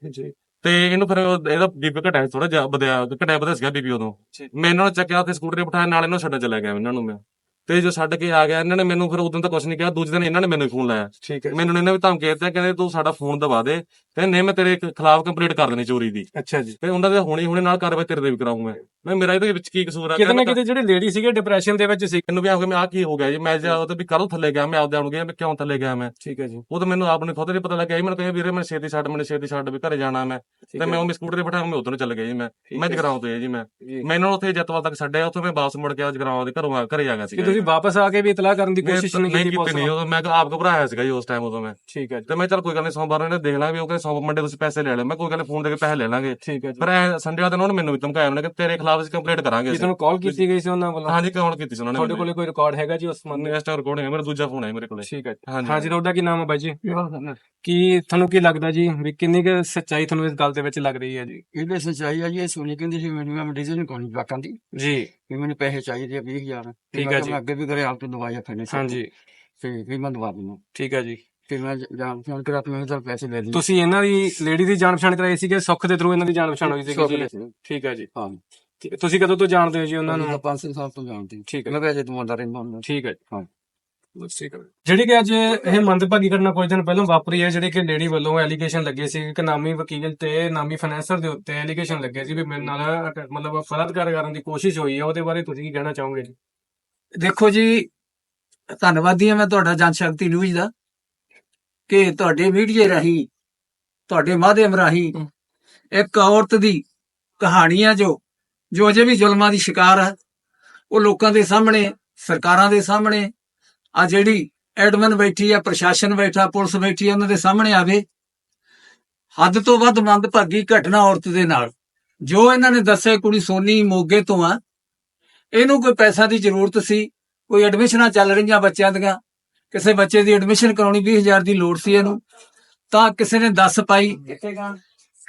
ਤੇ ਇਹਨੂੰ ਫਿਰ ਇਹਦਾ ਬੀਪੀ ਘਟਿਆ ਥੋੜਾ ਜਿਹਾ ਵਧਿਆ ਘਟਿਆ ਵਧਿਆ ਸੀਗਾ ਬੀਪੀ ਉਦੋਂ। ਮੈਂ ਇਹਨਾਂ ਨੂੰ ਚੱਕਿਆ ਤੇ ਸਕੂਟਰ ਤੇ ਬਿਠਾਇਆ ਨਾਲ ਇਹਨੂੰ ਛੱਡਣ ਚਲਾ ਗਿਆ ਇਹਨਾਂ ਨੂੰ ਮੈਂ। ਤੇ ਜੋ ਛੱਡ ਕੇ ਆ ਗਿਆ ਇਹਨਾਂ ਨੇ ਮੈਨੂੰ ਫਿਰ ਉਦੋਂ ਤਾਂ ਕੁਝ ਨਹੀਂ ਕਿਹਾ ਦੂਜੇ ਦਿਨ ਇਹਨਾਂ ਨੇ ਮੈਨੂੰ ਫੋਨ ਲਾਇਆ। ਠੀਕ ਹੈ ਮੈਨੂੰ ਇਹਨਾਂ ਵੀ ਧਮਕੀ ਦਿੱਤਾ ਕਹਿੰਦੇ ਤੂੰ ਸਾਡਾ ਫੋਨ ਦਬਾ ਦੇ ਕਹਿੰਦੇ ਨਹੀਂ ਮੈਂ ਤੇਰੇ ਖਿਲਾਫ ਕੰਪਲੀਟ ਕਰ ਦੇਣੀ ਚੋਰੀ ਦੀ। ਅੱਛਾ ਜੀ। ਤੇ ਉਹਨਾਂ ਦੇ ਹੁਣੇ ਹੁਣੇ ਨਾਲ ਕਾਰਵਾਈ ਤੇਰੇ ਤੇ ਵੀ ਕਰਾਉਂਗਾ ਮੈਂ। ਮੈਂ ਮੇਰਾ ਇਹਦੇ ਵਿੱਚ ਕੀ ਕਸੂਰ ਆ? ਕਿਤੇ ਨਾ ਕਿਤੇ ਜਿਹੜੇ ਲੇਡੀ ਸੀਗੇ ਡਿਪਰੈਸ਼ਨ ਦੇ ਵਿੱਚ ਸੀ। ਮੈਨੂੰ ਵੀ ਆ ਕੇ ਮੈਂ ਆ ਕੀ ਹੋ ਗਿਆ ਜੀ? ਮੈਂ ਜਾ ਉਹ ਤੇ ਵੀ ਕਰੋ ਥੱਲੇ ਗਿਆ ਮੈਂ ਆਪਦੇ ਆਪ ਨੂੰ ਗਿਆ ਮੈਂ ਕਿਉਂ ਥੱਲੇ ਗਿਆ ਮੈਂ? ਠੀਕ ਹੈ ਜੀ। ਉਹ ਤਾਂ ਮੈਨੂੰ ਆਪ ਨੂੰ ਖੁਦ ਨਹੀਂ ਪਤਾ ਲੱਗਿਆ ਮੈਨੂੰ ਕਹਿੰਦੇ ਵੀਰੇ ਮੈਂ ਛੇਤੀ ਛੱਡ ਮੈਨੂੰ ਛੇਤੀ ਛੱਡ ਵੀ ਘਰੇ ਜਾਣਾ ਮੈਂ। ਤੇ ਮੈਂ ਉਹ ਸਕੂਟਰ ਤੇ ਬਿਠਾ ਮੈਂ ਉਧਰ ਨੂੰ ਚੱਲ ਗਿਆ ਜੀ ਮੈਂ। ਮੈਂ। ਜਗਰਾਉਂ ਤੋਂ ਜੀ ਮੈਂ। ਜੀ। ਮੈਂ ਇਹਨਾਂ ਨੂੰ ਉੱਥੇ ਜੱਤਵਾਲ ਤੱਕ ਛੱਡਿਆ ਉੱਥੇ ਮੈਂ ਵਾਪਸ ਮੁੜ ਕੇ ਜਗਰਾਉਂ ਦੇ ਘਰੋਂ ਆ- ਘਰੇ ਆ ਗਿਆ ਸੀ ਕਿ ਤੁਸੀਂ ਵਾਪਸ ਆ ਕੇ ਵੀ ਇਤਲਾਹ ਕਰਨ ਦੀ ਕੋਸ਼ਿਸ਼ ਨਹੀਂ ਨਹੀਂ ਕੀਤੀ ਕੀਤੀ ਨਹੀਂ ਉਦੋਂ ਮੈਂ ਆਪ ਘਬਰਾਇਆ ਸੀਗਾ ਜੀ ਉਸ ਟਾਈਮ ਉਦੋਂ ਮੈਂ। ਠੀਕ ਹੈ ਜੀ। ਤੇ ਮੈਂ ਚੱਲ ਕੋਈ ਗੱਲ ਨਹੀਂ ਸੋਮਵਾਰ ਨੂੰ ਇਹਨੇ ਦੇਖ ਲਾਂਗੇ ਉਹ ਕਹਿੰਦੇ ਸੋਮਵਾਰ ਮੰਡੇ ਤੁਸੀਂ ਪੈਸੇ ਲੈ ਲੈ ਮੈਂ ਕੋਈ ਗੱਲ ਨਹੀਂ ਫੋਨ ਦੇ ਕੇ ਪੈਸੇ ਲੈ ਲਾਂਗੇ। ਠੀਕ ਹੈ ਜੀ। ਪਰ ਐ ਸੰਡੇ ਵਾਲੇ ਦਿਨ ਉਹਨੇ ਮੈਨੂੰ ਵੀ ਧਮਕਾਇਆ ਉਹਨੇ ਕਿ ਤੇਰੇ ਖਿਲਾਫ ਅਸੀਂ ਕੰਪਲੇਂਟ ਕਰਾਂਗੇ ਅਸੀਂ। ਤੁਹਾਨੂੰ ਕਾਲ ਕੀਤੀ ਗਈ ਸੀ ਉਹਨਾਂ ਵੱਲੋਂ? ਹਾਂਜੀ ਕਾਲ ਕੀਤੀ ਸੀ ਉਹਨਾਂ ਨੇ ਤੁਹਾਡੇ ਕੋਲੇ ਕੋਈ ਰਿਕਾਰਡ ਹੈਗਾ ਜੀ ਉਸ ਸੰਬੰਧ? ਵਿੱਚ ਇਸ ਟਾਈਮ ਰਿਕਾਰਡਿੰਗ ਹੈ ਮੇਰਾ ਦੂਜਾ ਫੋਨ ਹੈ ਮੇਰੇ ਕੋਲੇ। ਠੀਕ ਹੈ ਜੀ। ਹਾਂਜੀ। ਤੁਹਾਡਾ ਕੀ ਨਾਮ ਹੈ ਬਾਈ ਜੀ? ਕੀ ਤੁਹਾਨੂੰ ਕੀ ਲੱਗਦਾ ਜੀ ਵੀ ਕਿੰਨੀ ਕੁ ਸੱਚਾਈ ਤੁਹਾਨੂੰ ਇਸ ਗੱਲ ਦੇ ਵਿੱਚ ਲੱਗ ਰਹੀ ਹੈ ਜੀ? ਇਹਦੇ ਸੱਚਾਈ ਆ ਜੀ ਇਹ ਸੋਨੀ ਕਹਿੰਦੀ ਸੀ ਮੈਨੂੰ ਮੈਂ ਡਿਸੀਜਨ ਕੋਣੀ ਜਵਾਕਾਂ ਦੀ। ਜੀ। ਵੀ ਮੈਨੂੰ ਪੈਸੇ ਚਾਹੀਦੇ ਆ 20000 ਤੇ ਠੀਕ ਹੈ ਜੀ। ਮੈਂ ਅੱਗੇ ਵੀ ਕਰੇ ਆਪ ਤੋਂ ਦਵਾਈਆਂ ਖਾਣੇ ਸੀ। ਹਾਂਜੀ। ਤੇ ਵੀ ਮੈਂ ਦਵਾ ਦਿੰਦਾ। ਠੀਕ ਹੈ ਜੀ। ਫਿਰ ਮੈਂ ਜਾਣ ਪਛਾਣ ਕਰਾ ਮੈਂ ਤਾਂ ਪੈਸੇ ਲੈ ਲਈ ਤੁਸੀਂ ਇਹਨਾਂ ਦੀ ਲੇਡੀ ਦੀ ਜਾਣ ਪਛਾਣ ਕਰਾਈ ਸੀ ਕਿ ਸੁੱਖ ਦੇ ਥਰੂ ਇਹਨਾਂ ਦੀ ਜਾਣ ਪਛਾਣ ਹੋਈ ਸੀ ਜੀ। ਠੀਕ ਹੈ ਜੀ। ਹਾਂ। ਹੈ। ਤੁਸੀਂ ਕਦੋਂ ਤੋਂ ਜਾਣਦੇ ਹੋ ਜੀ ਉਹਨਾਂ ਨੂੰ? ਨੂੰ 5 ਸਾਲ ਤੋਂ ਜਾਣਦੀ ਠੀਕ ਹੈ ਮੈਂ ਵੈਸੇ ਦਵਾਉਂਦਾ ਰਹਿੰਦਾ ਹੁੰਦਾ। ਠੀਕ ਹੈ। ਹਾਂ। ਹੈ ਜਿਹੜੀ ਕਿ ਅੱਜ ਇਹ ਮੰਦਭਾਗੀ ਘਟਨਾ ਕੁਝ ਦਿਨ ਪਹਿਲਾਂ ਵਾਪਰੀ ਹੈ ਜਿਹੜੀ ਕਿ ਲੇਡੀ ਵੱਲੋਂ ਐਲੀਗੇਸ਼ਨ ਲੱਗੇ ਸੀ ਕਿ ਨਾਮੀ ਵਕੀਲ ਤੇ ਨਾਮੀ ਫਾਈਨੈਂਸਰ ਦੇ ਉੱਤੇ ਐਲੀਗੇਸ਼ਨ ਲੱਗੇ ਸੀ ਵੀ ਮੇਰੇ ਨਾਲ ਮਤਲਬ ਬਲਾਤਕਾਰ ਕਰਨ ਦੀ ਕੋਸ਼ਿਸ਼ ਹੋਈ ਹੈ ਉਹਦੇ ਬਾਰੇ ਤੁਸੀਂ ਕੀ ਕਹਿਣਾ ਚਾਹੋਗੇ ਜੀ? ਦੇਖੋ ਜੀ ਧੰਨਵਾਦੀ ਹਾਂ ਮੈਂ ਤੁਹਾਡਾ ਜਨ ਸ਼ਕਤੀ ਨਿਊਜ਼ ਦਾ ਕਿ ਤੁਹਾਡੇ ਮੀਡੀਆ ਰਾਹੀਂ ਤੁਹਾਡੇ ਮਾਧਿਅਮ ਰਾਹੀਂ ਇੱਕ ਔਰਤ ਦੀ ਕਹਾਣੀ ਆ ਜੋ ਜੋ ਅਜੇ ਵੀ ਜ਼ੁਲਮਾਂ ਦੀ ਸ਼ਿਕਾਰ ਹੈ ਉਹ ਲੋਕਾਂ ਦੇ ਸਾਹਮਣੇ ਸਰਕਾਰਾਂ ਦੇ ਸਾਹਮਣੇ ਆ ਜਿਹੜੀ ਐਡਮਨ ਬੈਠੀ ਆ ਪ੍ਰਸ਼ਾਸਨ ਬੈਠਾ ਪੁਲਿਸ ਬੈਠੀ ਆ ਉਹਨਾਂ ਦੇ ਸਾਹਮਣੇ ਆਵੇ ਹੱਦ ਤੋਂ ਵੱਧ ਮੰਦਭਾਗੀ ਘਟਨਾ ਔਰਤ ਦੇ ਨਾਲ। ਜੋ ਇਹਨਾਂ ਨੇ ਦੱਸਿਆ ਕੁੜੀ ਸੋਨੀ ਮੋਗੇ ਤੋਂ ਆ ਇਹਨੂੰ ਕੋਈ ਪੈਸਾ ਦੀ ਜ਼ਰੂਰਤ ਸੀ ਕੋਈ ਐਡਮਿਸ਼ਨਾਂ ਚੱਲ ਰਹੀਆਂ ਬੱਚਿਆਂ ਦੀਆਂ ਕਿਸੇ ਬੱਚੇ ਦੀ ਐਡਮਿਸ਼ਨ ਕਰਾਉਣੀ 20000 ਦੀ ਲੋੜ ਸੀ ਇਹਨੂੰ ਤਾਂ ਕਿਸੇ ਨੇ ਦੱਸ ਪਾਈ।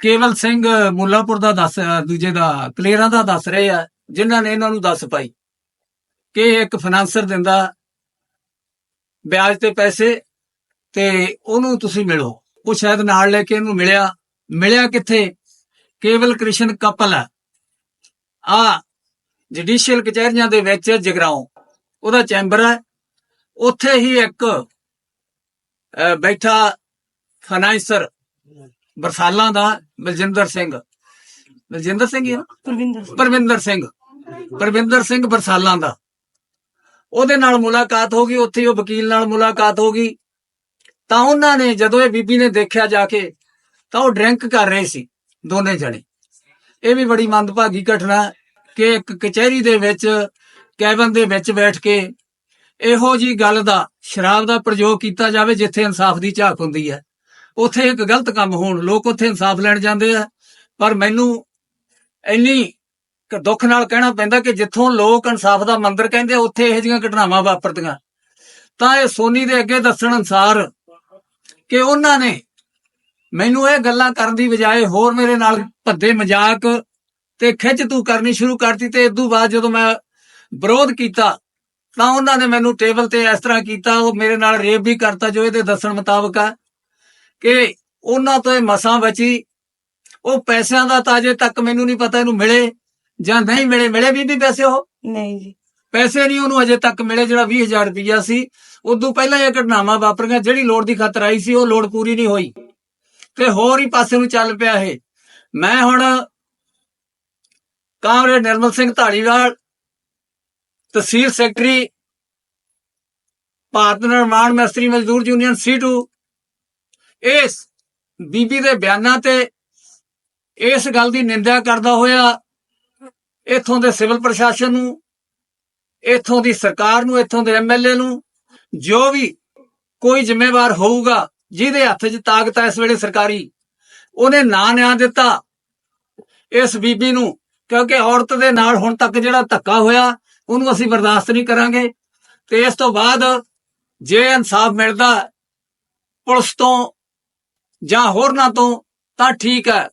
ਕੇਵਲ ਸਿੰਘ ਮੁੱਲਾਪੁਰ ਦਾ ਦੱਸ ਦੂਜੇ ਦਾ ਕਲੇਰਾਂ ਦਾ ਦੱਸ ਰਹੇ ਆ ਜਿਨ੍ਹਾਂ ਨੇ ਇਹਨਾਂ ਨੂੰ ਦੱਸ ਪਾਈ ਕਿ ਇੱਕ ਫਾਈਨਾਂਸਰ ਦਿੰਦਾ ਵਿਆਜ ਤੇ ਪੈਸੇ ਤੇ ਉਹਨੂੰ ਤੁਸੀਂ ਮਿਲੋ। ਉਹ ਸ਼ਾਇਦ ਨਾਲ ਲੈ ਕੇ ਇਹਨੂੰ ਮਿਲਿਆ। ਮਿਲਿਆ ਕਿੱਥੇ? ਕੇਵਲ ਕ੍ਰਿਸ਼ਨ ਕਪਲ ਆ ਜੁਡੀਸ਼ੀਅਲ ਕਚਹਿਰੀਆਂ ਦੇ ਵਿੱਚ ਜਗਰਾਉਂ ਉਹਦਾ ਚੈਂਬਰ ਹੈ। ਉੱਥੇ ਹੀ ਇੱਕ ਬੈਠਾ ਫਾਈਨਾਂਸਰ ਬਰਸਾਲਾਂ ਦਾ ਬਲਜਿੰਦਰ ਸਿੰਘ। ਬਲਜਿੰਦਰ ਸਿੰਘ ਹੀ? ਪ੍ਰਵਿੰਦਰ ਪਰਵਿੰਦਰ ਸਿੰਘ। ਪਰਵਿੰਦਰ ਸਿੰਘ ਬਰਸਾਲਾਂ ਦਾ। ਉਹਦੇ ਨਾਲ ਮੁਲਾਕਾਤ ਹੋ ਗਈ ਉੱਥੇ ਉਹ ਵਕੀਲ ਨਾਲ ਮੁਲਾਕਾਤ ਹੋ ਗਈ। ਤਾਂ ਉਹਨਾਂ ਨੇ ਜਦੋਂ ਇਹ ਬੀਬੀ ਨੇ ਦੇਖਿਆ ਜਾ ਕੇ ਤਾਂ ਉਹ ਡਰਿੰਕ ਕਰ ਰਹੇ ਸੀ ਦੋਨੇ ਜਣੇ। ਇਹ ਵੀ ਬੜੀ ਮੰਦਭਾਗੀ ਘਟਨਾ ਕਿ ਇੱਕ ਕਚਹਿਰੀ ਦੇ ਵਿੱਚ, ਕੈਬਨ ਦੇ ਵਿੱਚ ਬੈਠ ਕੇ ਇਹੋ ਜੀ ਗੱਲ ਦਾ ਸ਼ਰਾਬ ਦਾ ਪ੍ਰਯੋਗ ਕੀਤਾ ਜਾਵੇ ਜਿੱਥੇ ਇਨਸਾਫ ਦੀ ਝਾਕ ਹੁੰਦੀ ਹੈ। ਉੱਥੇ ਇੱਕ ਗਲਤ ਕੰਮ ਹੋਣ, ਲੋਕ ਉੱਥੇ ਇਨਸਾਫ ਲੈਣ ਜਾਂਦੇ ਆ, ਪਰ ਮੈਨੂੰ ਇੰਨੀ ਦੁੱਖ ਨਾਲ ਕਹਿਣਾ ਪੈਂਦਾ ਕਿ ਜਿੱਥੋਂ ਲੋਕ ਇਨਸਾਫ ਦਾ ਮੰਦਰ ਕਹਿੰਦੇ ਉੱਥੇ ਇਹੋ ਜਿਹੀਆਂ ਘਟਨਾਵਾਂ ਵਾਪਰਦੀਆਂ। ਤਾਂ ਇਹ ਸੋਨੀ ਦੇ ਅੱਗੇ ਦੱਸਣ ਅਨਸਾਰ ਕਿ ਉਹਨਾਂ ਨੇ ਮੈਨੂੰ ਇਹ ਗੱਲਾਂ ਕਰਨ ਦੀ ਬਜਾਏ ਹੋਰ ਮੇਰੇ ਨਾਲ ਭੱਦੇ ਮਜ਼ਾਕ ਤੇ ਖਿੱਚ ਤੂੰ ਕਰਨੀ ਸ਼ੁਰੂ ਕਰਤੀ ਤੇ ਇਦੋਂ ਬਾਅਦ ਜਦੋਂ ਮੈਂ ਵਿਰੋਧ ਕੀਤਾ ਤਾਂ ਉਹਨਾਂ ਨੇ ਮੈਨੂੰ ਟੇਬਲ ਤੇ ਇਸ ਤਰ੍ਹਾਂ ਕੀਤਾ ਉਹ ਮੇਰੇ ਨਾਲ ਰੇਪ ਵੀ ਕਰਤਾ ਜੋ ਇਹਦੇ ਦੱਸਣ ਮੁਤਾਬਕ ਆ ਕਿ ਉਹਨਾਂ ਤੋਂ ਇਹ ਮਸਾਂ ਬਚੀ ਉਹ ਪੈਸਿਆਂ ਦਾ ਤਾਂ ਅਜੇ ਤੱਕ ਮੈਨੂੰ ਨਹੀਂ ਪਤਾ ਇਹਨੂੰ ਮਿਲੇ ਜਾਂ ਨਹੀਂ ਮਿਲੇ ਮਿਲੇ ਵੀ ਨਹੀਂ ਪੈਸੇ ਉਹ? ਨਹੀਂ ਜੀ। ਪੈਸੇ ਨਹੀਂ ਉਹਨੂੰ ਅਜੇ ਤੱਕ ਮਿਲੇ ਜਿਹੜਾ 20000 ਰੁਪਇਆ ਸੀ ਉਦੋਂ ਪਹਿਲਾਂ ਇਹ ਘਟਨਾਵਾਂ ਵਾਪਰੀਆਂ ਜਿਹੜੀ ਲੋੜ ਦੀ ਖਾਤਰ ਆਈ ਸੀ ਉਹ ਲੋੜ ਪੂਰੀ ਨਹੀਂ ਹੋਈ। ਤੇ ਹੋਰ ਹੀ ਪਾਸੇ ਨੂੰ ਚੱਲ ਪਿਆ ਇਹ। ਮੈਂ ਹੁਣ ਕਾਮਰੇਡ ਨਿਰਮਲ ਸਿੰਘ ਢਾਲੀਵਾਲ ਤਹਿਸੀਲ ਸੈਕਟਰੀ, ਭਾਰਤ ਨਿਰਮਾਣ ਮਿਸਤਰੀ ਮਜ਼ਦੂਰ ਯੂਨੀਅਨ C2 ਇਸ ਬੀਬੀ ਦੇ ਬਿਆਨਾਂ ਤੇ ਇਸ ਗੱਲ ਦੀ ਨਿੰਦਿਆ ਕਰਦਾ ਹੋਇਆ ਇਥੋਂ ਦੇ ਸਿਵਲ ਪ੍ਰਸ਼ਾਸਨ ਨੂੰ, ਇੱਥੋਂ ਦੀ ਸਰਕਾਰ ਨੂੰ, ਇੱਥੋਂ ਦੇ ਐਮਐਲਏ ਨੂੰ, ਜੋ ਵੀ ਕੋਈ ਜ਼ਿੰਮੇਵਾਰ ਹੋਊਗਾ, ਜਿਹਦੇ ਹੱਥ 'ਚ ਤਾਕਤ ਹੈ ਇਸ ਵੇਲੇ ਸਰਕਾਰੀ, ਉਹਨੇ ਨਾਂ ਨਿਆਂ ਦਿੱਤਾ। ਇਸ ਬੀਬੀ ਨੂੰ ਕਿਉਂਕਿ ਔਰਤ ਦੇ ਨਾਲ ਹੁਣ ਤੱਕ ਜਿਹੜਾ ਧੱਕਾ ਹੋਇਆ, ਉਹਨੂੰ ਅਸੀਂ ਬਰਦਾਸ਼ਤ ਨਹੀਂ ਕਰਾਂਗੇ। ਤੇ ਇਸ ਤੋਂ ਬਾਅਦ ਜੇ ਇਨਸਾਫ ਮਿਲਦਾ ਪੁਲਿਸ ਤੋਂ ਜਾਂ ਹੋਰਨਾਂ ਤੋਂ, ਤਾਂ ਠੀਕ ਹੈ।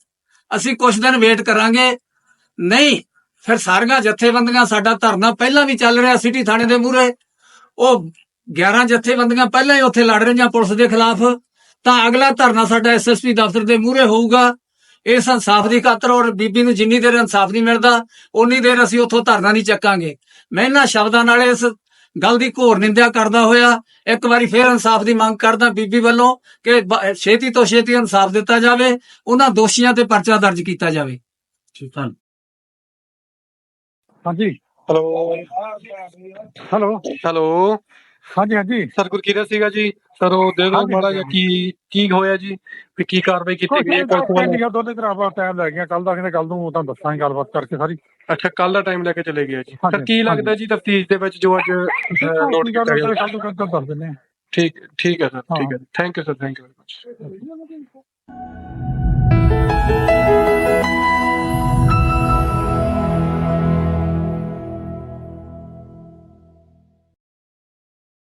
ਅਸੀਂ ਕੁਝ ਦਿਨ ਵੇਟ ਕਰਾਂਗੇ। ਨਹੀਂ, ਫਿਰ ਸਾਰੀਆਂ ਜਥੇਬੰਦੀਆਂ, ਸਾਡਾ ਧਰਨਾ ਪਹਿਲਾਂ ਵੀ ਚੱਲ ਰਿਹਾ ਸਿਟੀ ਥਾਣੇ ਦੇ ਮੂਹਰੇ। ਉਹ 11 ਜਥੇਬੰਦੀਆਂ ਪਹਿਲਾਂ ਹੀ ਉੱਥੇ ਲੜ ਰਹੀਆਂ ਪੁਲਿਸ ਦੇ ਖਿਲਾਫ। ਤਾਂ ਅਗਲਾ ਧਰਨਾ ਸਾਡਾ ਐਸਐਸਪੀ ਦਫ਼ਤਰ ਦੇ ਮੂਹਰੇ ਹੋਊਗਾ। ਇਸ ਇਨਸਾਫ ਦੀ ਖਾਤਰ ਔਰ ਬੀਬੀ ਨੂੰ ਜਿੰਨੀ ਦੇਰ ਇਨਸਾਫ ਨਹੀਂ ਮਿਲਦਾ ਉਨੀ ਦੇਰ ਅਸੀਂ ਉੱਥੋਂ ਧਰਨਾ ਨਹੀਂ ਚੱਕਾਂਗੇ। ਮੈਂ ਇਹਨਾਂ ਸ਼ਬਦਾਂ ਨਾਲ ਇਸ ਗੱਲ ਦੀ ਘੋਰ ਨਿੰਦਿਆ ਕਰਦਾ ਹੋਇਆ ਇੱਕ ਵਾਰੀ ਫੇਰ ਇਨਸਾਫ ਦੀ ਮੰਗ ਕਰਦਾ ਬੀਬੀ ਵੱਲੋਂ ਕਿ ਛੇਤੀ ਤੋਂ ਛੇਤੀ ਇਨਸਾਫ ਦਿੱਤਾ ਜਾਵੇ ਉਹਨਾਂ ਦੋਸ਼ੀਆਂ ਤੇ ਪਰਚਾ ਦਰਜ ਕੀਤਾ ਜਾਵੇ। ਹਾਂਜੀ। ਹੈਲੋ ਹੈਲੋ ਹੈਲੋ ਹਾਂਜੀ ਹਾਂਜੀ। ਸਰ ਗੁਰਕੀਰਤ ਸੀਗਾ ਜੀ। ਸਰ ਉਹ ਦੇ ਦਿਓ ਮਾੜਾ ਜਿਹਾ ਕੀ ਕੀ ਹੋਇਆ ਜੀ? ਵੀ ਕੀ ਕਾਰਵਾਈ ਕੀਤੀ ਗਈ ਹੈ? ਪੁਲਿਸ ਵੱਲੋਂ ਕੋਲ ਦੋਨੇ ਤਰ੍ਹਾਂ ਟਾਈਮ ਲੈ ਗਈਆਂ। ਕੱਲ ਦਾ ਕਹਿੰਦੇ ਕੱਲ ਨੂੰ ਤੁਹਾਨੂੰ ਦੱਸਾਂਗੇ ਗੱਲਬਾਤ ਕਰਕੇ ਸਾਰੀ। ਅੱਛਾ ਕੱਲ ਦਾ ਟਾਈਮ ਲੈ ਕੇ ਚਲੇ ਗਏ ਜੀ। ਸਰ ਕੀ ਲੱਗਦਾ ਜੀ ਤਫਤੀਸ਼ ਦੇ ਵਿੱਚ ਜੋ ਅੱਜ ਨੋਟ ਕੀਤਾ ਗਿਆ? ਕੱਲ ਨੂੰ ਕੱਲ ਦੱਸ ਦਿੰਦੇ ਹਾਂ। ਠੀਕ ਠੀਕ ਹੈ ਸਰ ਠੀਕ। ਹੈ। Thank you sir thank you very much